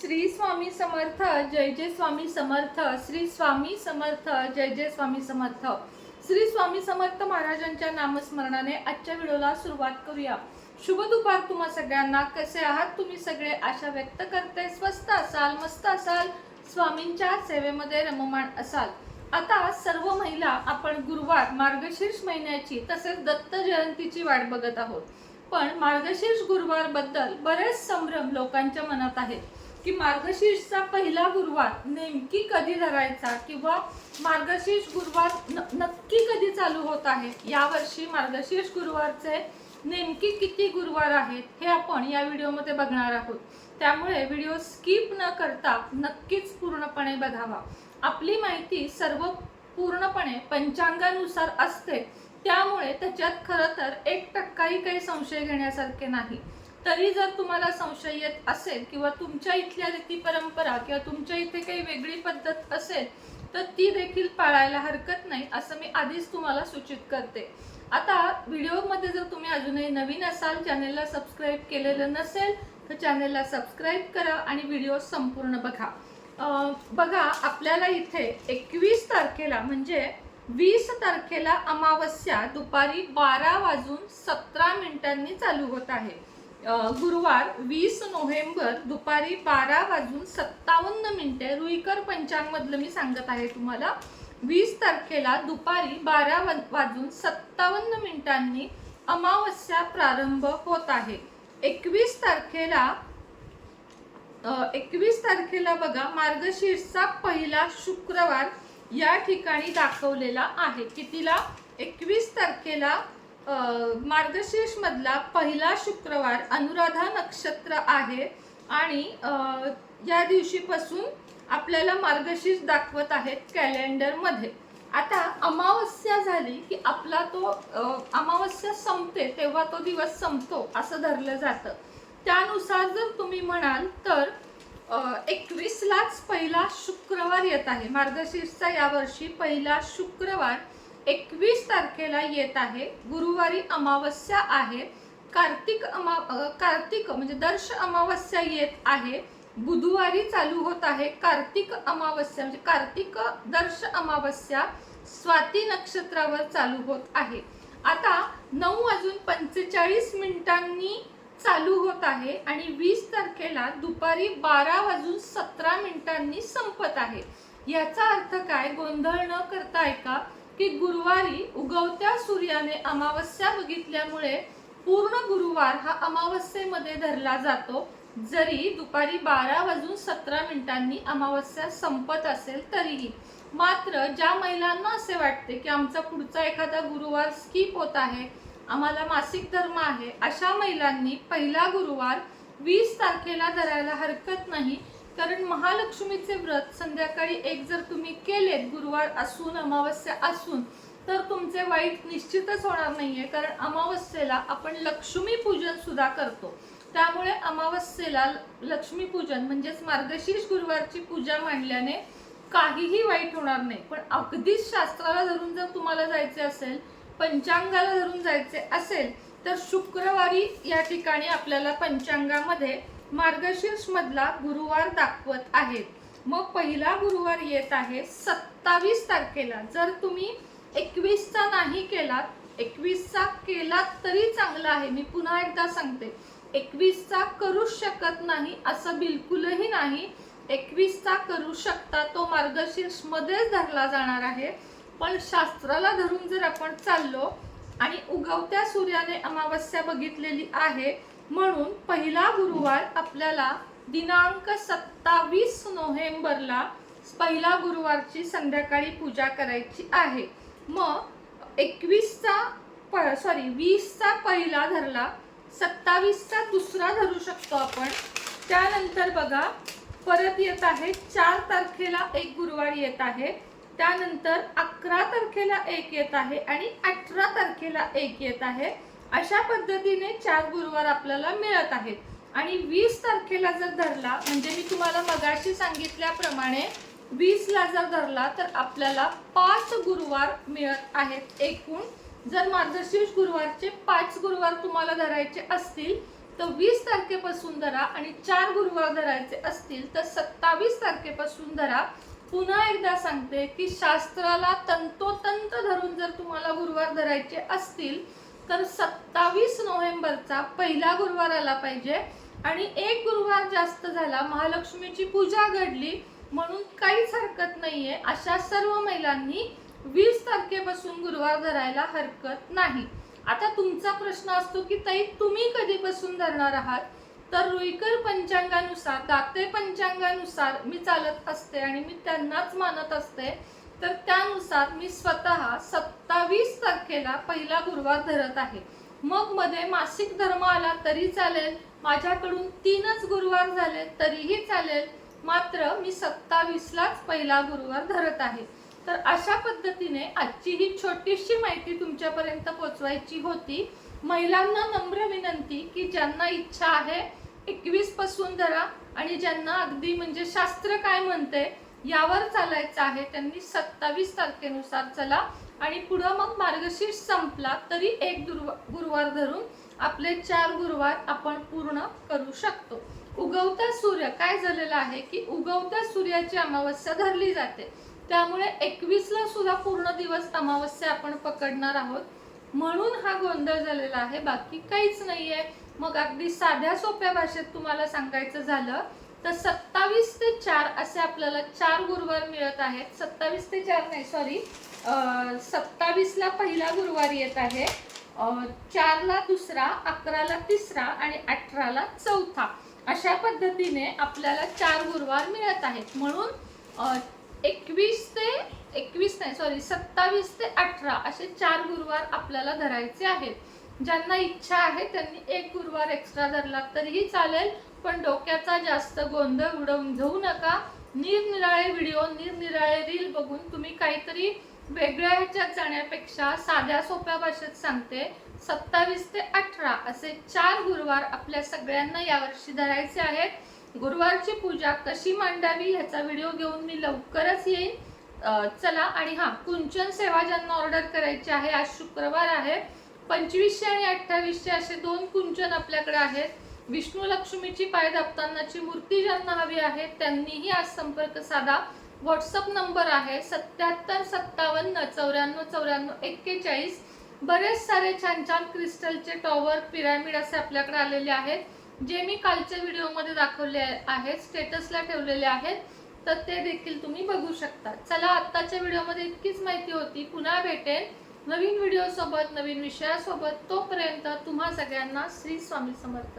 श्री स्वामी समर्थ जय जय स्वामी समर्थ श्री स्वामी समर्थ जय जय स्वामी समर्थ. श्री स्वामी समर्थ महाराजांच्या नामस्मरणाने आजच्या व्हिडिओला सुरुवात करूया. शुभ दुपार तुम्हा सगळ्यांना. कसे आहात तुम्ही सगळे? आशा व्यक्त करते. स्वस्त असाल मस्त असाल स्वामींच्या सेवेमध्ये रममाण असाल. आता सर्व महिला आपण गुरुवार मार्गशीर्ष महिन्याची तसेच दत्त जयंतीची वाट बघत आहोत. पण मार्गशीर्ष गुरुवारबद्दल बरेच संभ्रम लोकांच्या मनात आहेत. की मार्गशीर्षचा पहिला गुरुवार नेमकी कधी धरायचा किंवा मार्गशीर्ष गुरुवार न- नक्की कधी चालू होत आहे? यावर्षी मार्गशीर्ष गुरुवारचे नेमकी किती गुरुवार आहेत हे आपण या व्हिडिओमध्ये बघणार आहोत. त्यामुळे व्हिडिओ स्किप न करता नक्कीच पूर्णपणे बघावा. आपली माहिती सर्व पूर्णपणे पंचांगानुसार असते. त्यामुळे त्याच्यात खरं तर एक टक्काही काही संशय घेण्यासारखे नाही. तरी जर तुम्हाला संशय येत असेल किंवा तुमच्या इथल्या रीती परंपरा किंवा तुमच्या इथे काही वेगळी पद्धत असेल तर ती देखील पाळायला हरकत नाही असं मी आधीच तुम्हाला सूचित करते. आता व्हिडिओमध्ये जर तुम्ही अजूनही नवीन असाल चॅनेलला सबस्क्राईब केलेलं नसेल तर चॅनेलला सबस्क्राईब करा आणि व्हिडिओ संपूर्ण बघा. बघा आपल्याला इथे एकवीस तारखेला म्हणजे वीस तारखेला अमावस्या दुपारी बारा वाजून सतरा मिनिटांनी चालू होत आहे. गुरुवार वीस नोव्हेंबर दुपारी बारा वाजून सत्तावन्न मिनिटे रुईकर पंचांगमधलं मी सांगत आहे तुम्हाला. वीस तारखेला दुपारी बारा वाजून सत्तावन्न मिनिटांनी अमावस्या प्रारंभ होत आहे. एकवीस तारखेला एकवीस तारखेला बघा मार्गशीर्षचा पहिला शुक्रवार या ठिकाणी दाखवलेला आहे. कितीला? एकवीस तारखेला मार्गशीर्षमधला मार्गशीर्ष मधला पहिला शुक्रवार अनुराधा नक्षत्र आहे आणि या दिवशीपासून आपल्याला मार्गशीर्ष दाखवत आहेत कॅलेंडरमध्ये. आता अमावस्या झाली की आपला तो अमावस्या संपते तेव्हा तो दिवस संपतो असं धरलं जातं. त्यानुसार जर तुम्ही म्हणाल तर एकवीसलाच पहिला शुक्रवार येत आहे. मार्गशीर्षचा यावर्षी पहिला शुक्रवार एकवीस तारखेला येत आहे. गुरुवारी अमावस्या आहे. कार्तिक अमा कार्तिक म्हणजे दर्श अमावस्या येत आहे. बुधवारी चालू होत आहे कार्तिक अमावस्या म्हणजे कार्तिक दर्श अमावस्या स्वाती नक्षत्रावर चालू होत आहे. आता नऊ वाजून पंचेचाळीस मिनिटांनी चालू होत आहे आणि वीस तारखेला दुपारी बारा वाजून सतरा मिनिटांनी संपत आहे. याचा अर्थ काय? गोंधळ न करता ऐका. की गुरुवारी उगवत्या सूर्याने अमावस्या बघितल्यामुळे पूर्ण गुरुवार हा अमावस्येमध्ये धरला जातो. जरी दुपारी बारा वाजून सतरा मिनिटांनी अमावस्या संपत असेल तरीही. मात्र ज्या महिलांना असे वाटते की आमचा पुढचा एखादा गुरुवार स्किप होत आहे आम्हाला मासिक धर्म आहे अशा महिलांनी पहिला गुरुवार वीस तारखेला धरायला हरकत नाही. कारण महालक्ष्मीचे व्रत संध्याकाळी एक जर तुम्ही केलेत गुरुवार असून अमावस्या असून तर तुमचे वाईट निश्चितच होणार नाहीये. कारण अमावस्येला आपण लक्ष्मी पूजन सुद्धा करतो. त्यामुळे अमावस्येला लक्ष्मी पूजन म्हणजेच मार्गशीर्ष गुरुवारची पूजा मांडल्याने काहीही वाईट होणार नाही. पण अगदीच शास्त्राला धरून जर तुम्हाला जायचे असेल पंचांगाला धरून जायचे असेल तर शुक्रवारी या ठिकाणी आपल्याला पंचांगामध्ये मार्गशीर्ष मधला गुरुवार दाखवत आहेत. मग पहिला गुरुवार येत आहे सत्तावीस तारखेला. जर तुम्ही एकवीसचा नाही केलात एकवीसचा केलात तरी चांगला आहे. मी पुन्हा एकदा सांगते. एकवीसचा करूच शकत नाही असं बिलकुलही नाही. एकवीसचा करू शकता तो मार्गशीर्ष मध्येच धरला जाणार आहे. पण शास्त्राला धरून जर आपण चाललो आणि उगवत्या सूर्याने अमावस्या बघितलेली आहे म्हणून पहिला गुरुवार आपल्याला दिनांक सत्तावीस नोव्हेंबरला पहिला गुरुवारची संध्याकाळी पूजा करायची आहे. मग एकवीसचा प सॉरी वीसचा पहिला धरला सत्तावीसचा दुसरा धरू शकतो आपण. त्यानंतर बघा परत येत आहे चार तारखेला एक गुरुवार येत आहे. त्यानंतर अकरा तारखेला एक येत आहे आणि अठरा तारखेला एक येत आहे. अशा पद्धतीने चार गुरुवार आपल्याला मिळत आहेत. आणि वीस तारखेला जर धरला म्हणजे मी तुम्हाला मगाशी सांगितल्याप्रमाणे वीसला जर धरला तर आपल्याला पाच गुरुवार मिळत आहेत एकूण. जर मार्गशीर्ष गुरुवारचे पाच गुरुवार तुम्हाला धरायचे असतील तर वीस तारखेपासून धरा आणि चार गुरुवार धरायचे असतील तर सत्तावीस तारखेपासून धरा. पुन्हा एकदा सांगते की शास्त्राला तंतोतंत धरून जर तुम्हाला गुरुवार धरायचे असतील तर सत्तावीस नोव्हेंबरचा पहिला गुरुवार आला पाहिजे. आणि एक गुरुवार जास्त झाला महालक्ष्मीची पूजा घडली म्हणून काहीच हरकत नाहीये. अशा सर्व महिलांनी वीस तारखेपासून गुरुवार धरायला हरकत नाही. आता तुमचा प्रश्न असतो की ताई तुम्ही कधीपासून धरणार आहात? तर रुईकर पंचांगानुसार दाते पंचांगानुसार मी चालत असते आणि मी त्यांनाच मानत असते. तर त्यानुसार मी स्वतः सत्तावीस तारखेला पहिला गुरुवार धरत आहे. मग मध्ये मासिक धर्म आला तरी चालेल. माझ्याकडून तीनच गुरुवार झाले तरीही चालेल. मात्र मी सत्तावीसलाच पहिला गुरुवार धरत आहे. तर अशा पद्धतीने आजची ही छोटीशी माहिती तुमच्यापर्यंत पोचवायची होती. महिलांना नम्र विनंती की ज्यांना इच्छा आहे एकवीसपासून धरा आणि ज्यांना अगदी म्हणजे शास्त्र काय म्हणते यावर चालायचं आहे. त्यांनी सत्तावीस तारखेनुसार चला आणि पुढं मग मार्गशीर्ष संपला तरी एक दुर्वा गुरुवार धरून आपले चार गुरुवार आपण पूर्ण करू शकतो. उगवता सूर्य काय झालेलं आहे की उगवत्या सूर्याची अमावस्या धरली जाते. त्यामुळे एकवीसला सुद्धा पूर्ण दिवस अमावस्या आपण पकडणार आहोत. म्हणून हा गोंधळ झालेला आहे. बाकी काहीच नाहीये. मग अगदी साध्या सोप्या भाषेत तुम्हाला सांगायचं झालं तर सत्तावीस ते चार असे आपल्याला चार गुरुवार मिळत आहेत. सत्तावीस ते चार नाही सॉरी सत्तावीसला पहिला गुरुवार येत आहे. चारला दुसरा अकराला तिसरा आणि अठराला चौथा. अशा पद्धतीने आपल्याला चार गुरुवार मिळत आहेत. म्हणून एकवीस ते एकवीस नाही सॉरी सत्तावीस ते अठरा असे चार गुरुवार आपल्याला धरायचे आहेत. ज्यांना इच्छा आहे त्यांनी एक गुरुवार एक्स्ट्रा धरला तरीही चालेल. पण डोक्याचा जास्त गोंधळ उडवून घेऊ नका. निरनिराळे व्हिडिओ निरनिराळे रील बघून तुम्ही काहीतरी वेगळ्या ह्याच्यात जाण्यापेक्षा साध्या सोप्या भाषेत सांगते. सत्तावीस ते अठरा असे चार गुरुवार आपल्या सगळ्यांना यावर्षी धरायचे आहेत. गुरुवारची पूजा कशी मांडावी ह्याचा व्हिडिओ घेऊन मी लवकरच येईन. चला आणि हां कुंचन सेवा ज्यांना ऑर्डर करायची आहे आज शुक्रवार आहे. पंचवीसशे आणि अठ्ठावीसशे असे दोन कुंचन आपल्याकडे आहेत. विष्णू लक्ष्मीची पाय दाबतानाची मूर्ती ज्यांना हवी आहे त्यांनीही आज संपर्क साधा. व्हॉट्सअप नंबर आहे सत्याहत्तर सत्तावन्न चौऱ्याण्णव चौऱ्याण्णव एक्केचाळीस. बरेच सारे छान छान क्रिस्टलचे टॉवर पिरॅमिड असे आपल्याकडे आलेले आहेत. जे मी कालच्या व्हिडिओमध्ये दाखवले आहेत स्टेटसला ठेवलेले आहेत तर ते देखील तुम्ही बघू शकता. चला आत्ताच्या व्हिडिओमध्ये इतकीच माहिती होती. पुन्हा भेटेल नवीन व्हिडिओसोबत नवीन विषयासोबत. तोपर्यंत तुम्हा सगळ्यांना श्री स्वामी समर्थ.